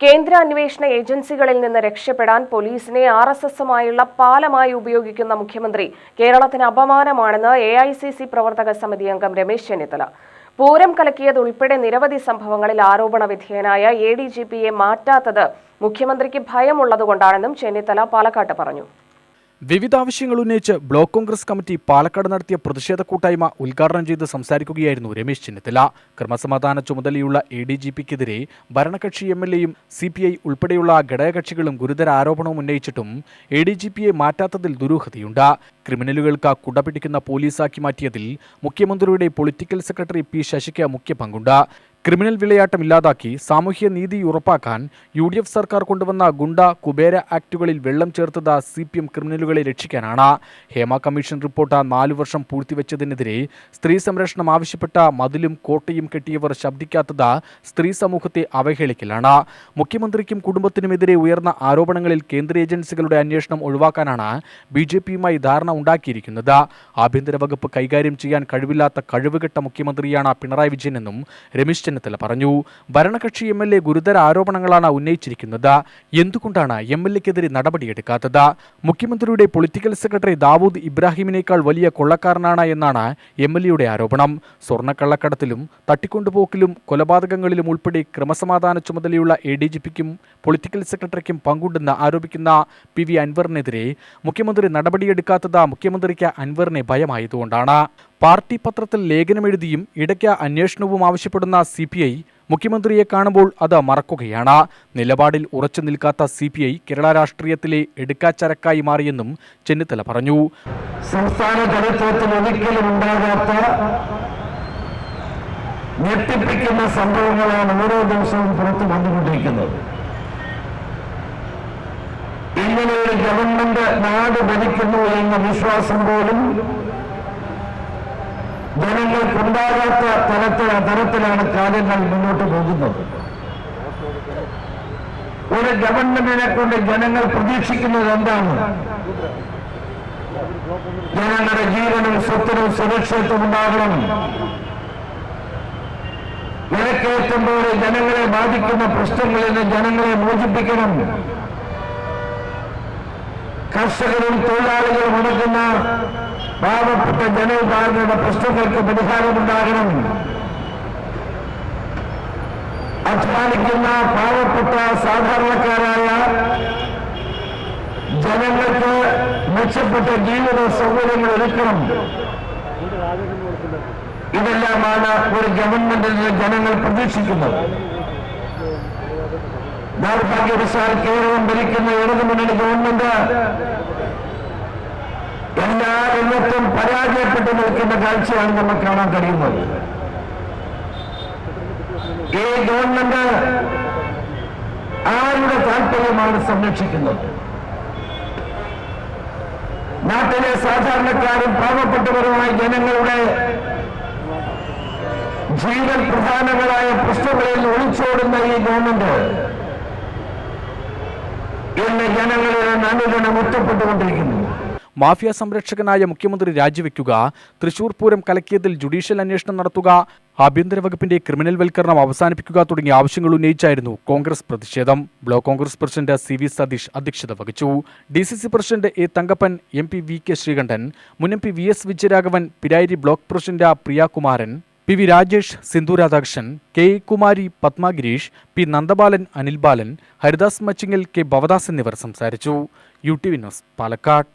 കേന്ദ്ര അന്വേഷണ ഏജൻസികളിൽ നിന്ന് രക്ഷപ്പെടാൻ പോലീസിനെ ആർ എസ് എസുമായുള്ള പാലമായി ഉപയോഗിക്കുന്ന മുഖ്യമന്ത്രി കേരളത്തിന് അപമാനമാണെന്ന് എ ഐ സി സി പ്രവർത്തക സമിതി അംഗം രമേശ് ചെന്നിത്തല. പൂരം കലക്കിയതുൾപ്പെടെ നിരവധി സംഭവങ്ങളിൽ ആരോപണ വിധേയനായ എ ഡി ജി പിയെ മാറ്റാത്തത് മുഖ്യമന്ത്രിക്ക് ഭയമുള്ളതുകൊണ്ടാണെന്നും ചെന്നിത്തല പാലക്കാട്ട് പറഞ്ഞു. വിവിധ ആവശ്യങ്ങൾ ഉന്നയിച്ച് ബ്ലോക്ക് കോൺഗ്രസ് കമ്മിറ്റി പാലക്കാട് നടത്തിയ പ്രതിഷേധ കൂട്ടായ്മ ഉദ്ഘാടനം ചെയ്ത് സംസാരിക്കുകയായിരുന്നു രമേശ് ചെന്നിത്തല. ക്രമസമാധാന ചുമതലയുള്ള എ ഡി ജി പിക്കെതിരെ ഭരണകക്ഷി എം എൽ എയും സി പി ഐ ഉൾപ്പെടെയുള്ള ഘടകകക്ഷികളും ഗുരുതര ആരോപണവും ഉന്നയിച്ചിട്ടും എ ഡി ജി പിയെ മാറ്റാത്തതിൽ ദുരൂഹതയുണ്ട്. ക്രിമിനലുകൾക്ക് കുട പിടിക്കുന്ന പോലീസാക്കി മാറ്റിയതിൽ മുഖ്യമന്ത്രിയുടെ പൊളിറ്റിക്കൽ സെക്രട്ടറി പി ശശിക്ക് മുഖ്യ പങ്കുണ്ട്. ക്രിമിനൽ വിളയാട്ടം ഇല്ലാതാക്കി സാമൂഹ്യ നീതി ഉറപ്പാക്കാൻ യു ഡി എഫ് സർക്കാർ കൊണ്ടുവന്ന ഗുണ്ട കുബേര ആക്ടുകളിൽ വെള്ളം ചേർത്തത് സി പി എം ക്രിമിനലുകളെ രക്ഷിക്കാനാണ്. ഹേമ കമ്മീഷൻ റിപ്പോർട്ട് നാലു വർഷം പൂഴ്ത്തിവെച്ചതിനെതിരെ സ്ത്രീ സംരക്ഷണം ആവശ്യപ്പെട്ട മതിലും കോട്ടയും കെട്ടിയവർ ശബ്ദിക്കാത്തത് സ്ത്രീ സമൂഹത്തെ അവഹേളിക്കലാണ്. മുഖ്യമന്ത്രിക്കും കുടുംബത്തിനുമെതിരെ ഉയർന്ന ആരോപണങ്ങളിൽ കേന്ദ്ര ഏജൻസികളുടെ അന്വേഷണം ഒഴിവാക്കാനാണ് ബി ജെ പിയുമായി ധാരണ ഉണ്ടാക്കിയിരിക്കുന്നത്. ആഭ്യന്തര വകുപ്പ് കൈകാര്യം ചെയ്യാൻ കഴിവില്ലാത്ത കഴിവുകെട്ട മുഖ്യമന്ത്രിയാണ് പിണറായി വിജയനെന്നും രമേശ് ചെന്നിത്തല പറഞ്ഞു ഭരണകക്ഷി എം എൽ എ ഗുരുതര ആരോപണങ്ങളാണ് ഉന്നയിച്ചിരിക്കുന്നത്. എന്തുകൊണ്ടാണ് എം എൽ എക്കെതിരെ നടപടിയെടുക്കാത്തത്? മുഖ്യമന്ത്രിയുടെ പൊളിറ്റിക്കൽ സെക്രട്ടറി ദാവൂദ് ഇബ്രാഹിമിനേക്കാൾ വലിയ കൊള്ളക്കാരനാണ് എന്നാണ് എം എൽ എയുടെ ആരോപണം. സ്വർണക്കള്ളക്കടത്തിലും തട്ടിക്കൊണ്ടുപോക്കിലും കൊലപാതകങ്ങളിലും ഉൾപ്പെടെ ക്രമസമാധാന ചുമതലയുള്ള എ ഡി ജി പിക്കും പൊളിറ്റിക്കൽ സെക്രട്ടറിക്കും പങ്കുണ്ടെന്ന് ആരോപിക്കുന്ന പി വി അൻവറിനെതിരെ മുഖ്യമന്ത്രി നടപടിയെടുക്കാത്തത് മുഖ്യമന്ത്രിക്ക് അൻവറിനെ ഭയമായതുകൊണ്ടാണ്. പാർട്ടി പത്രത്തിൽ ലേഖനമെഴുതിയും ഇടയ്ക്ക് അന്വേഷണവും ആവശ്യപ്പെടുന്ന സി പി ഐ മുഖ്യമന്ത്രിയെ കാണുമ്പോൾ അത് മറക്കുകയാണ്. നിലപാടിൽ ഉറച്ചു നിൽക്കാത്ത സി പി ഐ കേരള രാഷ്ട്രീയത്തിലെ എടുക്കാച്ചരക്കായി മാറിയെന്നും ചെന്നിത്തല പറഞ്ഞു. സംസ്ഥാന ചരിത്രത്തിൽ ഒരിക്കലും ഉണ്ടാകാത്ത ഞെട്ടിപ്പിക്കുന്ന സംഭവങ്ങളാണ് ഓരോ ദിവസവും പുറത്തു വന്നുകൊണ്ടിരിക്കുന്നത്. ഇങ്ങനെ ഒരു ഗവൺമെന്റ് നാട് ഭരിക്കുന്നു എന്ന വിശ്വാസം പോലും ജനങ്ങൾക്കുണ്ടാകാത്ത തരത്തിൽ തരത്തിലാണ് കാര്യങ്ങൾ മുന്നോട്ട് പോകുന്നത്. ഒരു ഗവൺമെന്റിനെ കൊണ്ട് ജനങ്ങൾ പ്രതീക്ഷിക്കുന്നത് എന്താണ്? ജനങ്ങളുടെ ജീവനും സ്വത്തിനും സുരക്ഷിതത്വം ഉണ്ടാകണം. വിലക്കയറ്റുമ്പോൾ ജനങ്ങളെ ബാധിക്കുന്ന പ്രശ്നങ്ങളിൽ നിന്ന് ജനങ്ങളെ മോചിപ്പിക്കണം. കർഷകരും തൊഴിലാളികളും ഉണക്കുന്ന പാവപ്പെട്ട ജനവിഭാഗങ്ങളുടെ പ്രശ്നങ്ങൾക്ക് പരിഹാരമുണ്ടാകണം. അധ്വാനിക്കുന്ന പാവപ്പെട്ട സാധാരണക്കാരായ ജനങ്ങൾക്ക് മെച്ചപ്പെട്ട ജീവിത സൗകര്യങ്ങൾ ഒരുക്കണം. ഇതെല്ലാമാണ് ഒരു ഗവൺമെന്റിൽ നിന്ന് ജനങ്ങൾ പ്രതീക്ഷിക്കുന്നത്. ദൗർഭാഗ്യവശാൽ കേരളം ഭരിക്കുന്ന ഇടതുമുന്നണി ഗവൺമെന്റ് എല്ലാ രംഗത്തും പരാജയപ്പെട്ടു നിൽക്കുന്ന കാഴ്ചയാണ് നമുക്ക് കാണാൻ കഴിയുന്നത്. ഈ ഗവൺമെന്റ് ആരുടെ താല്പര്യമാണ് സംരക്ഷിക്കുന്നത്? നാട്ടിലെ സാധാരണക്കാരും പാവപ്പെട്ടവരുമായ ജനങ്ങളുടെ ജീവൻ പ്രധാനങ്ങളായ പ്രശ്നങ്ങളിൽ ഒളിച്ചോടുന്ന ഈ ഗവൺമെന്റ് മാഫിയ സംരക്ഷകനായ മുഖ്യമന്ത്രി രാജിവെക്കുക തൃശൂർ പൂരം കലക്കിയതിൽ ജുഡീഷ്യൽ അന്വേഷണം നടത്തുക ആഭ്യന്തര വകുപ്പിന്റെ ക്രിമിനൽ വൽക്കരണം അവസാനിപ്പിക്കുക തുടങ്ങിയ ആവശ്യങ്ങൾ ഉന്നയിച്ചായിരുന്നു കോൺഗ്രസ് പ്രതിഷേധം. Block Congress president C V Satheesh അധ്യക്ഷത വഹിച്ചു. D C C president A Thankappan M P V K Sreekandan മുൻ M P V S Vijayaraghavan Pirayiri block president Priyakumaran P V Rajesh Sindhu Radhakrishnan K Kumari Padma Gireesh P Nandabalan Anil Balan Haridas Machingal K Bhavadas എന്നിവർ സംസാരിച്ചു. U T V news Palakkad.